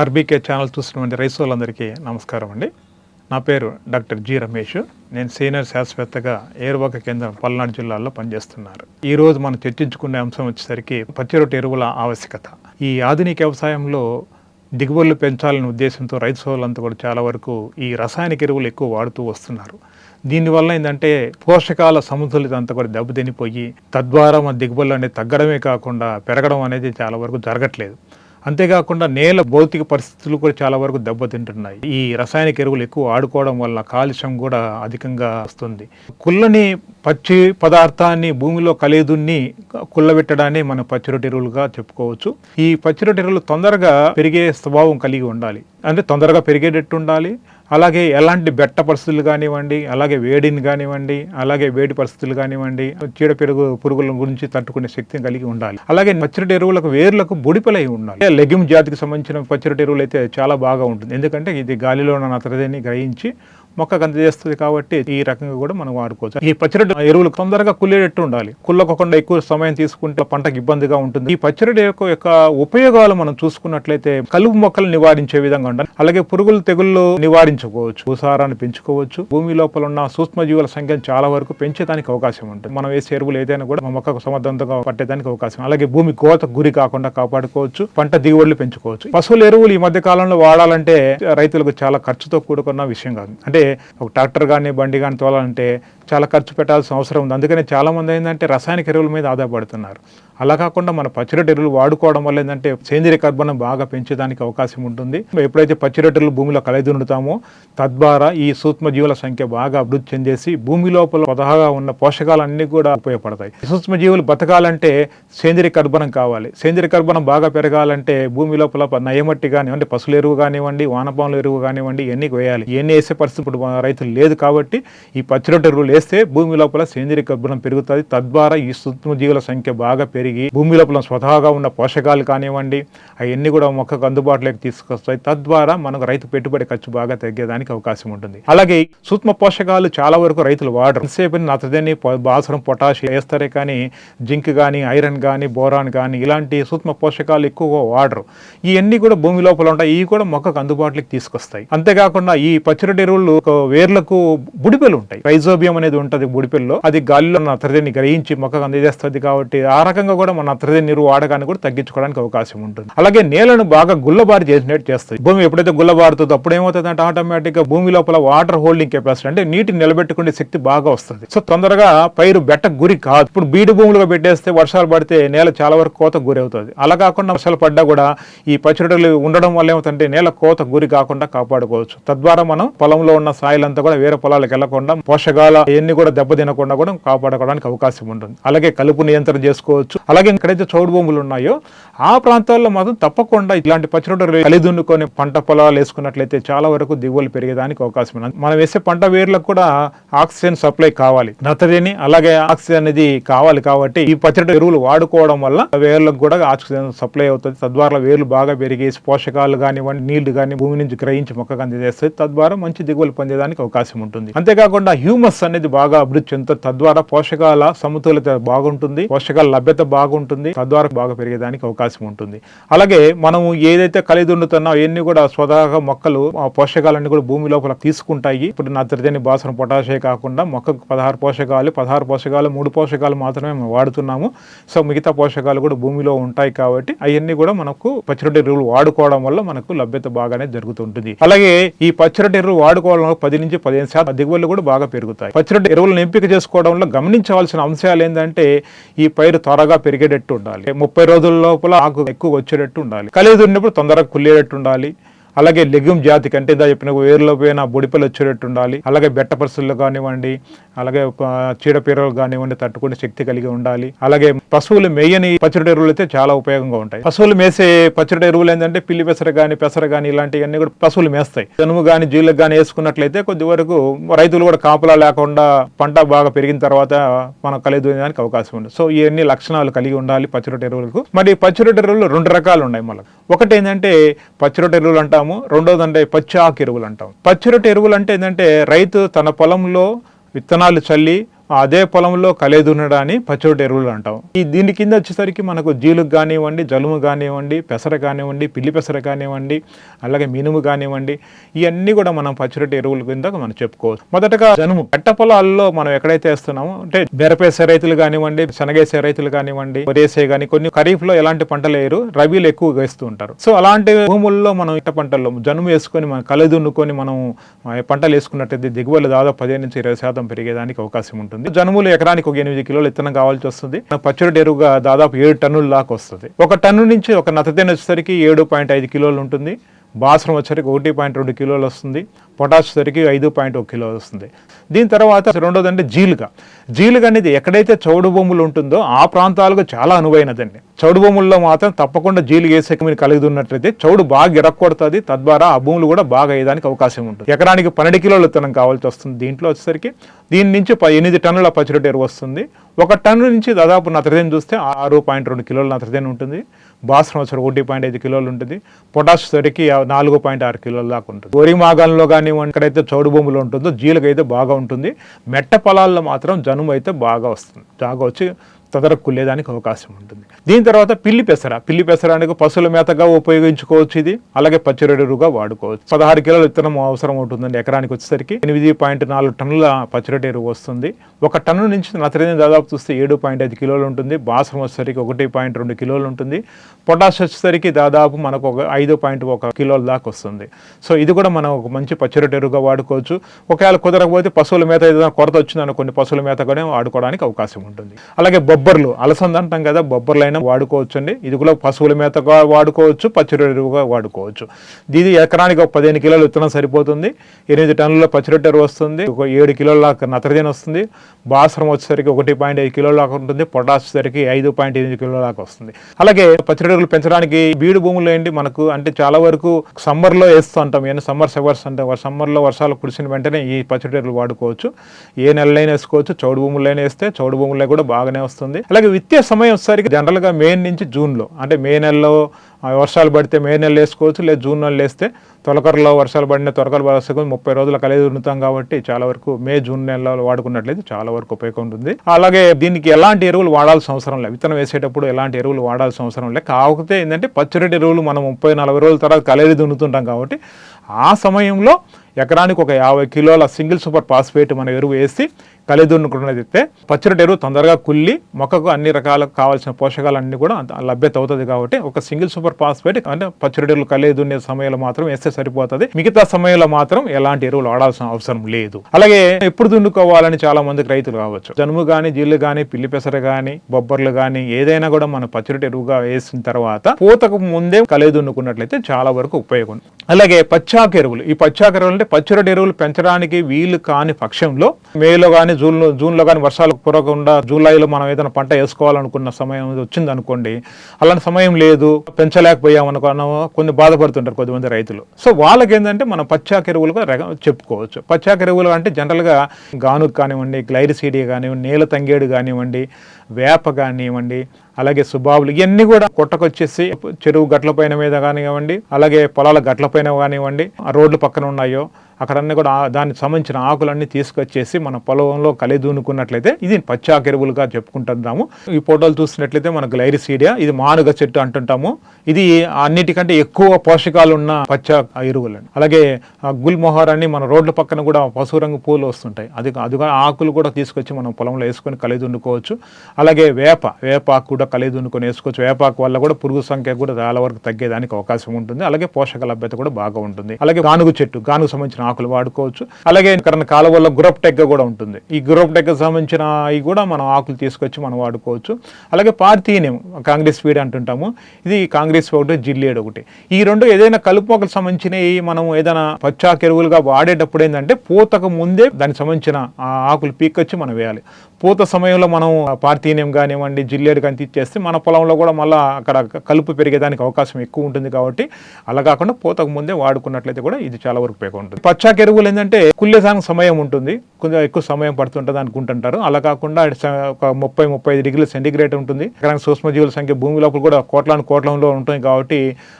RBK channel చూస్తున్నటువంటి రైతు వాళ్ళందరికీ నమస్కారం అండి. నా పేరు డాక్టర్ జి రమేష్. నేను సీనియర్ శాస్త్రవేత్తగా ఏరువాక కేంద్రం పల్నాడు జిల్లాలో పనిచేస్తున్నారు. ఈ రోజు మనం చర్చించుకునే అంశం వచ్చేసరికి పచ్చిరొట్టు ఎరువుల ఆవశ్యకత. ఈ ఆధునిక వ్యవసాయంలో దిగుబడులు పెంచాలనే ఉద్దేశంతో రైతు సోదరులంతా కూడా చాలా వరకు ఈ రసాయనిక ఎరువులు ఎక్కువ వాడుతూ వస్తున్నారు. దీనివల్ల ఏంటంటే పోషకాల సమతుల్యత అంతా కూడా దెబ్బతినిపోయి తద్వారా మన దిగుబడులు అనేది తగ్గడమే కాకుండా పెరగడం అనేది చాలా వరకు జరగట్లేదు. అంతేకాకుండా నేల భౌతిక పరిస్థితులు కూడా చాలా వరకు దెబ్బతింటున్నాయి. ఈ రసాయనిక ఎరువులు ఎక్కువ ఆడుకోవడం వల్ల కాలుష్యం కూడా అధికంగా వస్తుంది. కుళ్ళని పచ్చి పదార్థాన్ని భూమిలో కలిదున్ని కుళ్ళబెట్టడాన్ని మనం పచ్చిరొట్టి ఎరువులుగా చెప్పుకోవచ్చు. ఈ పచ్చిరొట్టి ఎరువులు తొందరగా పెరిగే స్వభావం కలిగి ఉండాలి. అంటే తొందరగా పెరిగేటట్టు ఉండాలి. అలాగే ఎలాంటి బెట్ట పరిస్థితులు కానివ్వండి అలాగే వేడిని కానివ్వండి అలాగే వేడి పరిస్థితులు కానివ్వండి చీడ పెరుగు పురుగుల గురించి తట్టుకునే శక్తిని కలిగి ఉండాలి. అలాగే పచ్చిరొట్టి ఎరువులకు వేర్లకు బొడిపలై ఉండాలి. లెగ్యూమ్ జాతికి సంబంధించిన పచ్చడి ఎరువులు అయితే చాలా బాగా ఉంటుంది. ఎందుకంటే ఇది గాలిలో ఉన్న నత్రజని గ్రహించి మొక్కకు అందజేస్తుంది కాబట్టి ఈ రకంగా కూడా మనం వాడుకోవచ్చు. ఈ పచ్చిరెడ్డి ఎరువులు తొందరగా కుళ్ళేటట్టు ఉండాలి. కుళ్ళకోకుండా ఎక్కువ సమయం తీసుకుంటే పంటకు ఇబ్బందిగా ఉంటుంది. ఈ పచ్చిరెడ్డి యొక్క యొక్క ఉపయోగాలు మనం చూసుకున్నట్లయితే కలుపు మొక్కలు నివారించే విధంగా ఉండాలి. అలాగే పురుగులు తెగుళ్ళు నివారించుకోవచ్చు. భూసారాన్ని పెంచుకోవచ్చు. భూమి లోపల ఉన్న సూక్ష్మజీవుల సంఖ్యను చాలా వరకు పెంచేదానికి అవకాశం ఉంటుంది. మనం వేసే ఎరువులు ఏదైనా కూడా మొక్కకు సమర్థంగా పట్టేదానికి అవకాశం. అలాగే భూమి కోత గురి కాకుండా కాపాడుకోవచ్చు. పంట దిగుబడులు పెంచుకోవచ్చు. పశువుల ఎరువులు ఈ మధ్య కాలంలో వాడాలంటే రైతులకు చాలా ఖర్చుతో కూడుకున్న విషయం కాదు. అంటే ఒక ట్రాక్టర్ కానీ బండి కానీ తోలాలంటే చాలా ఖర్చు పెట్టాల్సిన అవసరం ఉంది. అందుకనే చాలామంది ఏంటంటే రసాయనిక ఎరువుల మీద ఆధారపడుతున్నారు. అలా కాకుండా మన పచ్చిరొట్టు ఎరువులు వాడుకోవడం వల్ల ఏంటంటే సేంద్రియ కర్బనం బాగా పెంచేదానికి అవకాశం ఉంటుంది. ఎప్పుడైతే పచ్చిరొట్టు ఎరువులు భూమిలో కలయిదుండుతామో తద్వారా ఈ సూక్ష్మజీవుల సంఖ్య బాగా అభివృద్ధి చెందేసి భూమి లోపల స్వతహాగా ఉన్న పోషకాలన్నీ కూడా ఉపయోగపడతాయి. సూక్ష్మజీవులు బతకాలంటే సేంద్రియ కర్బనం కావాలి. సేంద్రియ కర్బనం బాగా పెరగాలంటే భూమి లోపల నయమట్టి కానివ్వండి పసుల ఎరువు కానివ్వండి వానపాముల ఎరువు కానివ్వండి ఇవన్నీ వేయాలి. ఇవన్నీ వేసే పరిస్థితి ఇప్పుడు రైతులు లేదు కాబట్టి ఈ పచ్చిరొట్టు ఎరువులు వేస్తే భూమి లోపల సేంద్రియ కర్బనం పెరుగుతుంది. తద్వారా ఈ సూక్ష్మజీవుల సంఖ్య బాగా పెరిగి భూమి లోపల స్వతహాగా ఉన్న పోషకాలు కానివ్వండి అవన్నీ కూడా మొక్కకు అందుబాటులోకి తీసుకొస్తాయి. తద్వారా మనకు రైతు పెట్టుబడి ఖర్చు బాగా తగ్గేదానికి అవకాశం ఉంటుంది. అలాగే సూక్ష్మ పోషకాలు చాలా వరకు రైతులు వాడరు. ఎంతసేపు నత్రజని బాసరం పొటాష్ వేస్తారే కానీ జింక్ కానీ ఐరన్ కానీ బోరాన్ కానీ ఇలాంటి సూక్ష్మ పోషకాలు ఎక్కువగా వాడరు. ఇవన్నీ కూడా భూమి లోపల ఉంటాయి. ఇవి కూడా మొక్కకు అందుబాటులోకి తీసుకొస్తాయి. అంతేకాకుండా ఈ పచ్చిరొడ్డి ఎరువులు వేర్లకు బుడిపెలు ఉంటాయి. రైజోబియం అనేది ఉంటుంది బుడిపెల్లో. అది గాలిలో నత్రజని గ్రహించి మొక్కకు అందజేస్తుంది కాబట్టి ఆ రకంగా కూడా మన నత్రజని నీరు వాడకాన్ని కూడా తగ్గించుకోవడానికి అవకాశం ఉంటుంది. అలాగే నేలను బాగా గుల్లబారి చేసినట్టు చేస్తాయి. భూమి ఎప్పుడైతే గుల్లబారుతుందో అప్పుడు ఏమవుతుంది అంటే ఆటోమేటిక్గా భూమి లోపల వాటర్ హోల్డింగ్ కెపాసిటీ అంటే నీటిని నిలబెట్టుకునే శక్తి బాగా వస్తుంది. సో తొందరగా పైరు బెట్ట గురి కాదు. ఇప్పుడు బీడు భూములుగా పెట్టేస్తే వర్షాలు పడితే నేల చాలా వరకు కోత గురి అవుతుంది. అలా కాకుండా వర్షాలు పడ్డా కూడా ఈ పచ్చిరొట్టెలు ఉండడం వల్ల ఏమవుతుందంటే నేల కోత గురి కాకుండా కాపాడుకోవచ్చు. తద్వారా మనం పొలంలో ఉన్న సాయిల్ అంతా కూడా వేరే పొలాలకు వెళ్ళకుండా పోషకాల ఎన్ని కూడా దెబ్బ తినకుండా కూడా కాపాడుకోవడానికి అవకాశం ఉంటుంది. అలాగే కలుపు నియంత్రణ చేసుకోవచ్చు. అలాగే ఎక్కడైతే చౌడు భూములు ఉన్నాయో ఆ ప్రాంతాల్లో మాత్రం తప్పకుండా ఇలాంటి పచ్చిరొట్టెలు కలిదున్నుకొని పంట పొలాలు వేసుకున్నట్లయితే చాలా వరకు దిగుబడులు పెరిగేదానికి అవకాశం ఉంది. మనం వేసే పంట వేర్లకు కూడా ఆక్సిజన్ సప్లై కావాలి. నత్రజని అలాగే ఆక్సిజన్ అనేది కావాలి కాబట్టి ఈ పచ్చడి ఎరువులు వాడుకోవడం వల్ల వేర్లకు కూడా ఆక్సిజన్ సప్లై అవుతుంది. తద్వారా వేర్లు బాగా పెరిగేసి పోషకాలు కానివ్వండి నీళ్ళు కానీ భూమి నుంచి గ్రహించి మొక్కకు అందజేస్తుంది తద్వారా మంచి దిగుబడులు పొందేదానికి అవకాశం ఉంటుంది. అంతేకాకుండా హ్యూమస్ అనేది బాగా అభివృద్ధి చెందుతుంది. తద్వారా పోషకాల సమతుల్యత బాగుంటుంది. పోషకాల లభ్యత బాగుంటుంది. తద్వారా బాగా పెరిగేదానికి అవకాశం అవకాశం ఉంటుంది. అలాగే మనం ఏదైతే కలిగి ఉండుతున్నా అవన్నీ కూడా స్వతహాగా మొక్కలు ఆ పోషకాలన్నీ కూడా భూమి లోపల తీసుకుంటాయి. ఇప్పుడు నత్రజని బాసన పొటాషే కాకుండా మొక్కకు పదహారు పోషకాలు పదహారు పోషకాలు మూడు పోషకాలు మాత్రమే మేము వాడుతున్నాము. సో మిగతా పోషకాలు కూడా భూమిలో ఉంటాయి కాబట్టి అవన్నీ కూడా మనకు పచ్చిరొట్టు ఎరువులు వాడుకోవడం వల్ల మనకు లభ్యత బాగానే జరుగుతుంటుంది. అలాగే ఈ పచ్చిరొట్టు ఎరువులు వాడుకోవడం వల్ల పది నుంచి పదిహేను శాతం దిగుబడులు కూడా బాగా పెరుగుతాయి. పచ్చిరొట్టు ఎరువులను ఎంపిక చేసుకోవడంలో గమనించవలసిన అంశాలు ఏంటంటే ఈ పైరు త్వరగా పెరిగేటట్టు ఉండాలి. ముప్పై రోజుల లోపల ఆకు ఎక్కువ వచ్చేటట్టు ఉండాలి. కలిగి ఉన్నప్పుడు తొందరగా కుళ్ళేటట్టు ఉండాలి. అలాగే లెగ్యూమ్ జాతి కంటే దా చెప్పిన వేరులో పోయిన బొడిపలు వచ్చేటట్టు ఉండాలి. అలాగే బెట్ట పరిస్థితులు కానివ్వండి అలాగే చీడపీరలు కానివ్వండి తట్టుకునే శక్తి కలిగి ఉండాలి. అలాగే పశువులు మేయని పచ్చడి ఎరువులు అయితే చాలా ఉపయోగంగా ఉంటాయి. పశువులు మేసే పచ్చడి ఎరువులు ఏంటంటే పిల్లి పెసర కానీ పెసర కానీ ఇలాంటివన్నీ కూడా పశువులు మేస్తాయి. జనుము కానీ జీళ్ళకు కానీ వేసుకున్నట్లయితే కొద్ది వరకు రైతులు కూడా కాపులా లేకుండా పంట బాగా పెరిగిన తర్వాత మనం కలిగి అవకాశం ఉంది. సో ఇవన్నీ లక్షణాలు కలిగి ఉండాలి పచ్చడి ఎరువులకు. మరి పచ్చడి ఎరువులు రెండు రకాలు ఉన్నాయి మళ్ళీ. ఒకటి ఏంటంటే పచ్చడి ఎరువులు అంటాము రెండోది అంటే పచ్చి ఆకు ఎరువులు అంటాం పచ్చిరొట్ట ఎరువులు అంటే ఏంటంటే రైతు తన పొలంలో విత్తనాలు చల్లి అదే పొలంలో కలేదున్నడాన్ని పచ్చోటి ఎరువులు అంటాం. ఈ దీని కింద వచ్చేసరికి మనకు జీలుగు కానివ్వండి జలుము కానివ్వండి పెసర కానివ్వండి పిల్లి పెసర కానివ్వండి అలాగే మినుము కానివ్వండి ఇవన్నీ కూడా మనం పచ్చరొట్టి ఎరువుల కింద మనం చెప్పుకోవచ్చు. మొదటగా జనుము. కట్ట పొలాల్లో మనం ఎక్కడైతే వేస్తున్నామో అంటే బెరపేసే రైతులు కానివ్వండి శనగేసే రైతులు కానివ్వండి వరేసే కానీ కొన్ని ఖరీఫ్లో ఎలాంటి పంటలు వేయరు రబీలు ఎక్కువ వేస్తూ ఉంటారు. సో అలాంటి భూముల్లో మనం ఇట్ట పంటల్లో జనుము వేసుకొని మనం కలదున్నుకొని మనం పంటలు వేసుకున్నట్టయితే దిగుబడులు దాదాపు పదిహేను నుంచి ఇరవై శాతం పెరిగేదానికి అవకాశం ఉంటుంది. జనుములు ఎకరానికి ఒక ఎనిమిది కిలోలు ఇత్తనం కావాల్సి వస్తుంది. పచ్చడి ఎరువుగా దాదాపు ఏడు టన్నుల దాకా వస్తుంది. ఒక టన్ను నుంచి ఒక నతదేని వచ్చేసరికి ఏడు పాయింట్ ఐదు కిలోలు ఉంటుంది. బాసరం వచ్చేసరికి ఒకటి పాయింట్ రెండు కిలోలు వస్తుంది. పొటాష్ సరికి ఐదు పాయింట్ ఒక కిలో వస్తుంది. దీని తర్వాత రెండోది అంటే జీలుగా జీలుగ అనేది ఎక్కడైతే చౌడు భూములు ఉంటుందో ఆ ప్రాంతాలకు చాలా అనువైనదండి. చౌడు భూముల్లో మాత్రం తప్పకుండా జీలు వేసే మీరు కలిగి ఉన్నట్లయితే చౌడు బాగా ఇరక్కొడుతుంది తద్వారా ఆ భూములు కూడా బాగా అయ్యేదానికి అవకాశం ఉంటుంది. ఎకరానికి పన్నెండు కిలోల విత్తనం కావాల్సి వస్తుంది దీంట్లో వచ్చేసరికి. దీని నుంచి ఎనిమిది టన్నుల పచ్చిరొట్టు ఎరువు వస్తుంది. ఒక టన్ను నుంచి దాదాపు నత్రజని చూస్తే ఆరు పాయింట్ రెండు కిలోల నత్రజని ఉంటుంది. బాస్రం వచ్చి ఒకటి పాయింట్ ఐదు కిలోలు ఉంటుంది. పొటాష్ సరికి నాలుగు పాయింట్ ఆరు కిలోల దాకా ఉంటుంది. గోరి మాగాల్లో కానివ్వండి ఎక్కడైతే చౌడు భూములు ఉంటుందో జీలుగ అయితే బాగా ఉంటుంది. మెట్ట పొలాల్లో మాత్రం జనుము అయితే బాగా వస్తుంది. బాగా వచ్చి తొందరగా లేదానికి అవకాశం ఉంటుంది. దీని తర్వాత పిల్లి పెసర. పిల్లి పెసరానికి పశువుల మేతగా ఉపయోగించుకోవచ్చు ఇది. అలాగే పచ్చిరొడెరుగా వాడుకోవచ్చు. పదహారు కిలోల విత్తనం అవసరం ఉంటుందండి ఎకరానికి వచ్చేసరికి. ఎనిమిది పాయింట్ నాలుగు టన్నుల పచ్చిరెడ్డి ఎరువు వస్తుంది. ఒక టన్ను నుంచి నత్రజని దాదాపు చూస్తే ఏడు పాయింట్ ఐదు కిలోలు ఉంటుంది. బాసరం వచ్చేసరికి ఒకటి పాయింట్ రెండు కిలోలు ఉంటుంది. పొటాష్ వచ్చేసరికి దాదాపు మనకు ఒక ఐదు పాయింట్ ఒక కిలోల దాకా వస్తుంది. సో ఇది కూడా మనం ఒక మంచి పచ్చిరెడ్డి ఎరువుగా వాడుకోవచ్చు. ఒకవేళ కుదరకపోతే పశువుల మేత ఏదైనా కొరత వచ్చిందనుకోండి కొన్ని పశువుల మేత కూడా వాడుకోవడానికి అవకాశం ఉంటుంది. అలాగే బొబ్బర్లు. అలసంద అంటాం కదా బొబ్బర్లు అయినా వాడుకోవచ్చు అండి ఇది కూడా పశువుల మేతగా వాడుకోవచ్చు పచ్చిరొట్టు ఎరువుగా వాడుకోవచ్చు. ఇది ఎకరానికి ఒక పదిహేను కిలోలు విత్తనం సరిపోతుంది. ఎనిమిది టన్నుల పచ్చిరొట్టు ఎరువు వస్తుంది. ఒక ఏడు కిలోల నత్రజని వస్తుంది. బాసరం వచ్చేసరికి ఒకటి పాయింట్ ఐదు కిలోల దాకా ఉంటుంది. పొటాష్ సరికి ఐదు పాయింట్ ఎనిమిది కిలోల దాకా వస్తుంది. అలాగే పచ్చిరొట్టెలు పెంచడానికి బీడు భూములు ఏంటి మనకు అంటే చాలా వరకు సమ్మర్లో వేస్తూ ఉంటాం. ఏమైనా సమ్మర్ సెవర్స్ అంటే సమ్మర్లో వర్షాలు కురిసిన వెంటనే ఈ పచ్చిరొట్టెలు వాడుకోవచ్చు. ఏ నెలలైనా వేసుకోవచ్చు. చౌడు భూములైనా వేస్తే చౌడు భూముల్లో కూడా బాగానే వస్తుంది. అలాగే విత్తే సమయం వచ్చేసరికి జనరల్గా మే నుంచి జూన్లో అంటే మే నెలలో వర్షాలు పడితే మే నెలలో వేసుకోవచ్చు లేదా జూన్ నెలలో వేస్తే తొలకరలో వర్షాలు పడిన తొలకర వర్షకు ముప్పై రోజుల కలిగి ఉంటుతాం కాబట్టి చాలా వరకు మే జూన్ నెలలో వాడుకున్నట్లయితే చాలా వరకు ఉపయోగం ఉంటుంది. అలాగే దీనికి ఎలాంటి ఎరువులు వాడాల్సిన అవసరం లేదు. విత్తనం వేసేటప్పుడు ఎలాంటి ఎరువులు వాడాల్సిన అవసరం లేదు. కాకపోతే ఏంటంటే పచ్చిరొట్టి ఎరువులు మనం ముప్పై నలభై రోజుల తర్వాత కలిగి దున్నుతుంటాం కాబట్టి ఆ సమయంలో ఎకరానికి ఒక యాభై కిలోల సింగిల్ సూపర్ ఫాస్ఫేట్ మన ఎరువు వేసి కలిదున్నుకున్నదైతే పచ్చడి ఎరువు తొందరగా కుల్లి మొక్కకు అన్ని రకాల కావాల్సిన పోషకాలన్నీ కూడా అంత లభ్యత అవుతుంది కాబట్టి ఒక సింగిల్ సూపర్ ఫాస్ఫేట్ అంటే పచ్చడి ఎరువులు కలిదున్నే సమయంలో మాత్రం వేస్తే సరిపోతుంది. మిగతా సమయంలో మాత్రం ఎలాంటి ఎరువులు వాడాల్సిన అవసరం లేదు. అలాగే ఎప్పుడు దున్నుకోవాలని చాలా మందికి రైతులు కావచ్చు. జనుము కానీ జీళ్ళు కానీ పిల్లి పెసర కానీ బొబ్బర్లు కానీ ఏదైనా కూడా మనం పచ్చడి ఎరువుగా వేసిన తర్వాత పూతకు ముందే కలిగి దున్నుకున్నట్లయితే చాలా వరకు ఉపయోగం. అలాగే పచ్చాక ఎరువులు. ఈ పచ్చాక ఎరువులు అంటే పచ్చిరొట్టు ఎరువులు పెంచడానికి వీలు కాని పక్షంలో మేలో కానీ జూన్ జూన్లో కానీ వర్షాలు కురవకుండా జూలైలో మనం ఏదైనా పంట వేసుకోవాలనుకున్న సమయం వచ్చింది అనుకోండి అలాంటి సమయం లేదు పెంచలేకపోయామనుకున్నా కొన్ని బాధపడుతుంటారు కొద్దిమంది రైతులు. సో వాళ్ళకి ఏంటంటే మనం పచ్చాక ఎరువులుగా చెప్పుకోవచ్చు. పచ్చాక ఎరువులు అంటే జనరల్గా గానుకు కానివ్వండి గ్లైరిసీడియా కానివ్వండి నేల తంగేడు కానివ్వండి వేప కానివ్వండి అలాగే సుబాబులు ఇవన్నీ కూడా కొట్టకొచ్చేసి చెరువు గట్ల పైన మీద కానివ్వండి అలాగే పొలాల గట్ల పైన కానివ్వండి ఆ రోడ్లు పక్కన ఉన్నాయో అక్కడన్నీ కూడా దానికి సంబంధించిన ఆకులన్నీ తీసుకొచ్చేసి మన పొలంలో కలిదూనుకున్నట్లయితే ఇది పచ్చాకెరువులుగా చెప్పుకుంటున్నాము ఈ ఫోటోలు చూసినట్లయితే మనకు గ్లైరిసీడియా ఇది మానుగ చెట్టు అంటుంటాము. ఇది అన్నిటికంటే ఎక్కువ పోషకాలు ఉన్న పచ్చ ఎరువులు అలాగే గుల్మొహర్ అని మన రోడ్ల పక్కన కూడా పసుపు రంగు పూలు వస్తుంటాయి. అది అది ఆకులు కూడా తీసుకొచ్చి మనం పొలంలో వేసుకొని కలిగి దున్నుకోవచ్చు అలాగే వేప వేపాకు కూడా కలిగి వేసుకోవచ్చు. వేపాకు వల్ల కూడా పురుగు సంఖ్య కూడా చాలా వరకు తగ్గేదానికి అవకాశం ఉంటుంది. అలాగే పోషక లభ్యత కూడా బాగా ఉంటుంది. అలాగే గానుగు చెట్టు గానుగు సంబంధించిన ఆకులు వాడుకోవచ్చు. అలాగే ఇక్కడ కాలువల్లో గురప్ టెగ్గ కూడా ఉంటుంది. ఈ గురప్ టెగ్గ సంబంధించిన అవి కూడా మనం ఆకులు తీసుకొచ్చి మనం వాడుకోవచ్చు. అలాగే పార్థీనియం కాంగ్రెస్ వీడ్ అంటుంటాము. ఇది కాంగ్రెస్ ఒకటి జిల్లేడు ఒకటి. ఈ రెండు ఏదైనా కలుపు మొక్కలకు సంబంధించినవి మనం ఏదైనా పచ్చాకు ఎరువులుగా వాడేటప్పుడు ఏంటంటే పూతకు ముందే దానికి సంబంధించిన ఆ ఆకులు పీక్కొచ్చి మనం వేయాలి. పూత సమయంలో మనం పార్థీనియం కానివ్వండి జిల్లేడు కానీ తీసేస్తే మన పొలంలో కూడా మళ్ళీ అక్కడ కలుపు పెరిగేదానికి అవకాశం ఎక్కువ ఉంటుంది కాబట్టి అలా కాకుండా పూతకు ముందే వాడుకున్నట్లయితే కూడా ఇది చాలా వరకు ఉపయోగం ఉంటుంది. పచ్చాక ఎరువులు ఏంటంటే కుళ్ళేసానికి సమయం ఉంటుంది. కొంచెం ఎక్కువ సమయం పడుతుంటుంది అనుకుంటుంటారు. అలా కాకుండా ఒక ముప్పై ముప్పై ఐదు డిగ్రీల సెంటిగ్రేడ్ ఉంటుంది. ఎకరానికి సూక్ష్మజీవుల సంఖ్య భూమి లోపల కూడా కోట్లాను కోట్లంలో ఉంటాయి కాబట్టి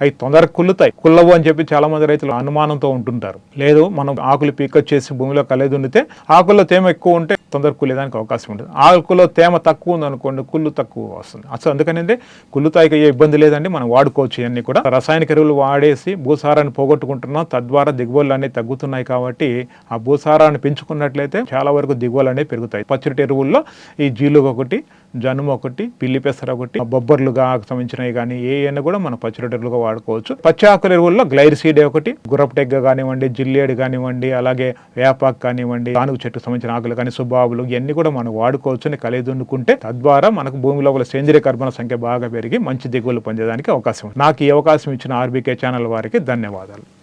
అవి తొందరగా కుళ్ళుతాయి. కుళ్ళవు అని చెప్పి చాలా మంది రైతులు అనుమానంతో ఉంటుంటారు. లేదు మనం ఆకులు పీకొచ్చేసి భూమిలో కలేదు ఉండితే ఆకుల్లో తేమ ఎక్కువ ఉంటే తొందరగా కుళ్ళేదానికి అవకాశం ఉంటుంది. ఆకులో తేమ తక్కువ ఉంది అనుకోండి కుళ్ళు తక్కువ వస్తుంది. అసలు అందుకనేది కుళ్ళుతాయికి ఏ ఇబ్బంది లేదండి. మనం వాడుకోవచ్చు ఇవన్నీ కూడా. రసాయనిక ఎరువులు వాడేసి భూసారాన్ని పోగొట్టుకుంటున్నాం. తద్వారా దిగుబడులు అనేవి పెరుగుతున్నాయి కాబట్టి ఆ భూసారాన్ని పెంచుకున్నట్లయితే చాలా వరకు దిగువలు అనేవి పెరుగుతాయి. పచ్చడి ఎరువుల్లో ఈ జీలుగు ఒకటి జనుము ఒకటి పిల్లి పెసర ఒకటి బొబ్బర్లుగా సంబంధించినవి కానీ ఏ అయినా కూడా మనం పచ్చడి ఎరువులుగా వాడుకోవచ్చు. పచ్చి ఆకుల ఎరువుల్లో గ్లైరిసీడే ఒకటి గురపటెగ్గ కానివ్వండి జిల్లేడు కానివ్వండి అలాగే వేపాకు కానివ్వండి కానుగు చెట్టుకు సంబంధించిన ఆకులు కానీ సుబాబులు ఇవన్నీ కూడా మనం వాడుకోవచ్చు అని కలిగి తద్వారా మనకు భూమి లోపల సేంద్రియ కర్బన సంఖ్య బాగా పెరిగి మంచి దిగువలు పొందేదానికి అవకాశం నాకు ఈ అవకాశం ఇచ్చిన ఆర్బీకే ఛానల్ వారికి ధన్యవాదాలు.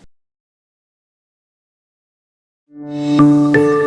Música